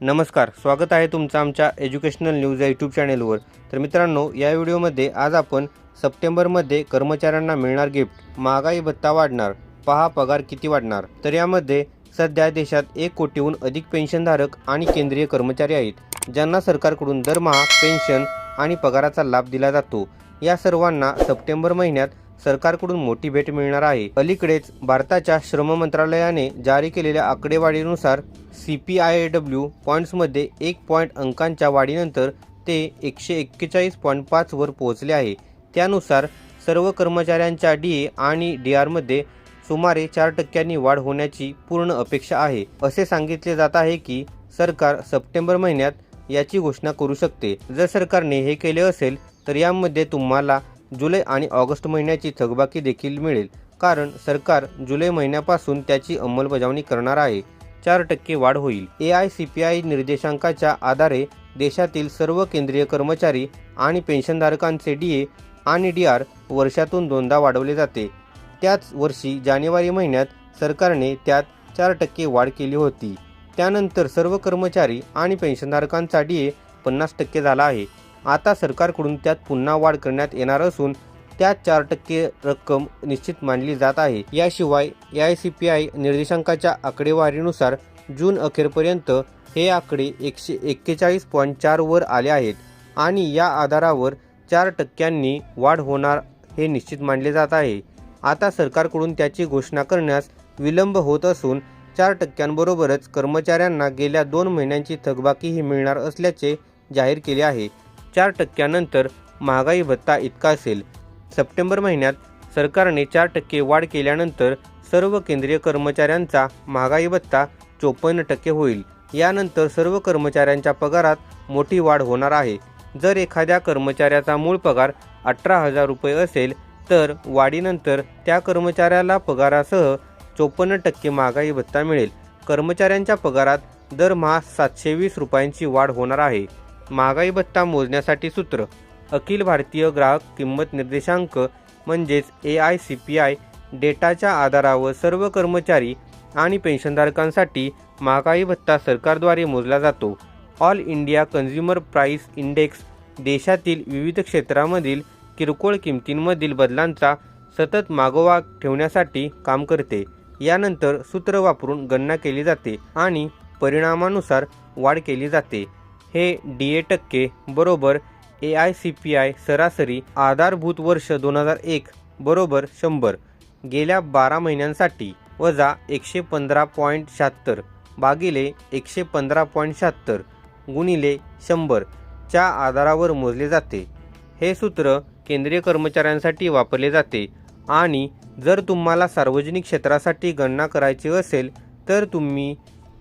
नमस्कार स्वागत आहे तुमचं आमच्या एज्युकेशनल न्यूज या यूट्यूब चॅनेलवर तर मित्रांनो या व्हिडिओमध्ये आज आपण सप्टेंबरमध्ये कर्मचाऱ्यांना मिळणार गिफ्ट महागाई भत्ता वाढणार पहा पगार किती वाढणार. तर यामध्ये सध्या देशात एक कोटीहून अधिक पेन्शनधारक आणि केंद्रीय कर्मचारी आहेत ज्यांना सरकारकडून दरमहा पेन्शन आणि पगाराचा लाभ दिला जातो. या सर्वांना सप्टेंबर महिन्यात सरकारकडून मोठी भेट मिळणार आहे. अलीकडेच भारताच्या श्रम मंत्रालयाने जारी केलेल्या आकडेवारीनुसार C P I A W पॉईंट्समध्ये एक पॉईंट अंकांच्या वाढीनंतर ते एकशे एक्केचाळीस पॉईंट पाचवर पोहोचले आहे. त्यानुसार सर्व कर्मचाऱ्यांच्या डी ए आणि डी आरमध्ये सुमारे चार टक्क्यांनी वाढ होण्याची पूर्ण अपेक्षा आहे. असे सांगितले जात आहे की सरकार सप्टेंबर महिन्यात याची घोषणा करू शकते. जर सरकारने हे केले असेल तर यामध्ये तुम्हाला जुलै आणि ऑगस्ट महिन्याची थकबाकी देखील मिळेल. कारण सरकार जुलै महिन्यापासून त्याची अंमलबजावणी करणार आहे. चार टक्के वाढ होईल. A I C P I निर्देशांकाच्या आधारे देशातील सर्व केंद्रीय कर्मचारी आणि पेन्शनधारकांचे डी ए आणि डी आर वर्षातून दोनदा वाढवले जाते. त्याच वर्षी जानेवारी महिन्यात सरकारने त्यात चार टक्के वाढ केली होती. त्यानंतर सर्व कर्मचारी आणि पेन्शनधारकांचा डी ए पन्नास टक्के झाला आहे. आता सरकारकडून त्यात पुन्हा वाढ करण्यात येणार असून त्यात चार टक्के रक्कम निश्चित मानली जात आहे. याशिवाय A I C P I निर्देशांकाच्या आकडेवारीनुसार जून अखेरपर्यंत हे आकडे एकशे एक्केचाळीस पॉईंट चारवर आले आहेत आणि या आधारावर चार टक्क्यांनी वाढ होणार हे निश्चित मानले जात आहे. आता सरकारकडून त्याची घोषणा करण्यास विलंब होत असून चार टक्क्यांबरोबरच कर्मचाऱ्यांना गेल्या दोन महिन्यांची थकबाकीही मिळणार असल्याचे जाहीर केले आहे. चार टक्क्यानंतर महागाई भत्ता इतका असेल. सप्टेंबर महिन्यात सरकारने चार टक्के वाढ केल्यानंतर सर्व केंद्रीय कर्मचाऱ्यांचा महागाई भत्ता चोपन्न टक्के होईल. यानंतर सर्व कर्मचाऱ्यांच्या पगारात मोठी वाढ होणार आहे. जर एखाद्या कर्मचाऱ्याचा मूळ पगार अठरा हजार रुपये असेल तर वाढीनंतर त्या कर्मचाऱ्याला पगारासह चोपन्न टक्के महागाई भत्ता मिळेल. कर्मचाऱ्यांच्या पगारात दरमहा सातशे वीस रुपयांची वाढ होणार आहे. महागाई भत्ता मोजण्यासाठी सूत्र. अखिल भारतीय ग्राहक किंमत निर्देशांक म्हणजेच A I C P I डेटाच्या आधारावर सर्व कर्मचारी आणि पेन्शनधारकांसाठी महागाई भत्ता सरकारद्वारे मोजला जातो. All India consumer price index देशातील विविध क्षेत्रामधील किरकोळ किमतींमधील बदलांचा सतत मागोवा ठेवण्यासाठी काम करते. यानंतर सूत्र वापरून गणना केली जाते आणि परिणामानुसार वाढ केली जाते. हे डी ए टक्के बरोबर A I C P I सरासरी आधारभूत वर्ष दोन हजार एक बरोबर शंभर. गेल्या बारा महिन्यांसाठी वजा एकशे पंधरा पॉईंट शहात्तर भागिले एकशे पंधरा पॉईंट शहात्तर गुणिले शंभर च्या आधारावर मोजले जाते. हे सूत्र केंद्रीय कर्मचाऱ्यांसाठी वापरले जाते आणि जर तुम्हाला सार्वजनिक क्षेत्रासाठी गणना करायची असेल तर तुम्ही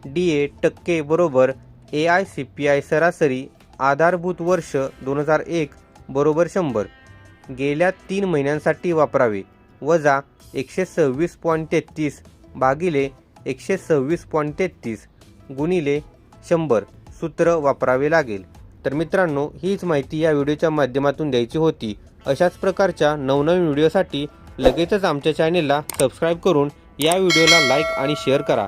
डी ए टक्के बरोबर A I C P I सरासरी आधारभूत वर्ष दोन हजार एक बरोबर शंभर. गेल्या तीन महिन्यांसाठी वापरावे. वजा एकशे सव्वीस पॉईंट तेहतीस भागिले एकशे सव्वीस पॉईंट तेहतीस गुणिले शंभर. सूत्र वापरावे लागेल. तर मित्रांनो हीच माहिती या व्हिडिओच्या माध्यमातून द्यायची होती. अशाच प्रकारच्या नवनवीन व्हिडिओसाठी लगेचच आमच्या चॅनेलला सबस्क्राईब करून या व्हिडिओला लाईक आणि शेअर करा.